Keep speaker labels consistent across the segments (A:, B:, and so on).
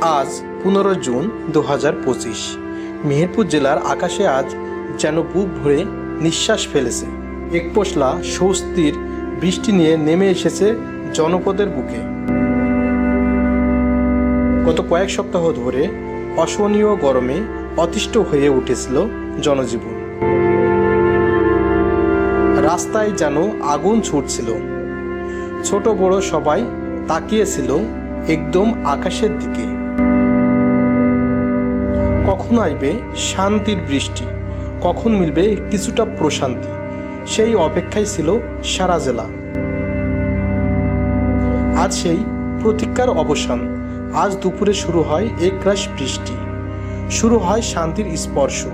A: আজ পনেরো জুন দু হাজার পঁচিশ। মেহেরপুর জেলার আকাশে আজ যেন বুক ভরে নিঃশ্বাস ফেলেছে। এক পশলা স্বস্তির বৃষ্টি নিয়ে নেমে এসেছে জনপদের বুকে। গত কয়েক সপ্তাহ ধরে অসহনীয় গরমে অতিষ্ঠ হয়ে উঠেছিল জনজীবন। রাস্তায় যেন আগুন ছুটছিল। ছোট বড় সবাই তাকিয়েছিল একদম আকাশের দিকে। কখন আসবে শান্তির বৃষ্টি? কখন মিলবে কিছুটা প্রশান্তি? সেই অপেক্ষায় ছিল সারা জেলা। আজ সেই প্রতীক্ষার অবসান। আজ দুপুরে শুরু হয় একরাশ বৃষ্টি। শুরু হয় শান্তির স্পর্শ।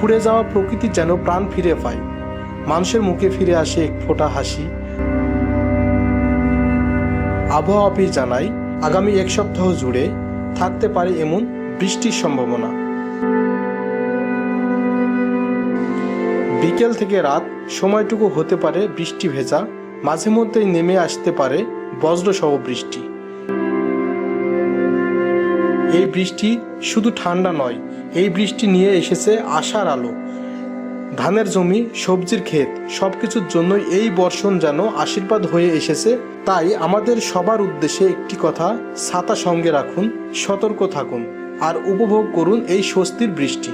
A: পুড়ে যাওয়া প্রকৃতি যেন প্রাণ ফিরে পায়। মানুষের মুখে ফিরে আসে এক ফোঁটা হাসি। আবহাওয়া অফিস জানায়, আগামী এক সপ্তাহ জুড়ে থাকতে পারে এমন বৃষ্টির সম্ভাবনা। বিকেল থেকে রাত সময়টুকু হতে পারে বৃষ্টি ভেজা, মাঝে মধ্যেই নেমে আসতে পারে বজ্রসহ বৃষ্টি। এই বৃষ্টি শুধু ঠান্ডা নয়, এই বৃষ্টি নিয়ে এসেছে আশার আলো। ধানের জমি, সবজির ক্ষেত সব কিছুর জন্যই এই বর্ষণ যেন আশীর্বাদ হয়ে এসেছে। তাই আমাদের সবার উদ্দেশ্যে একটি কথা ছাতা সঙ্গে রাখুন, সতর্ক থাকুন। আর উপভোগ করুন এই স্বস্তির বৃষ্টি।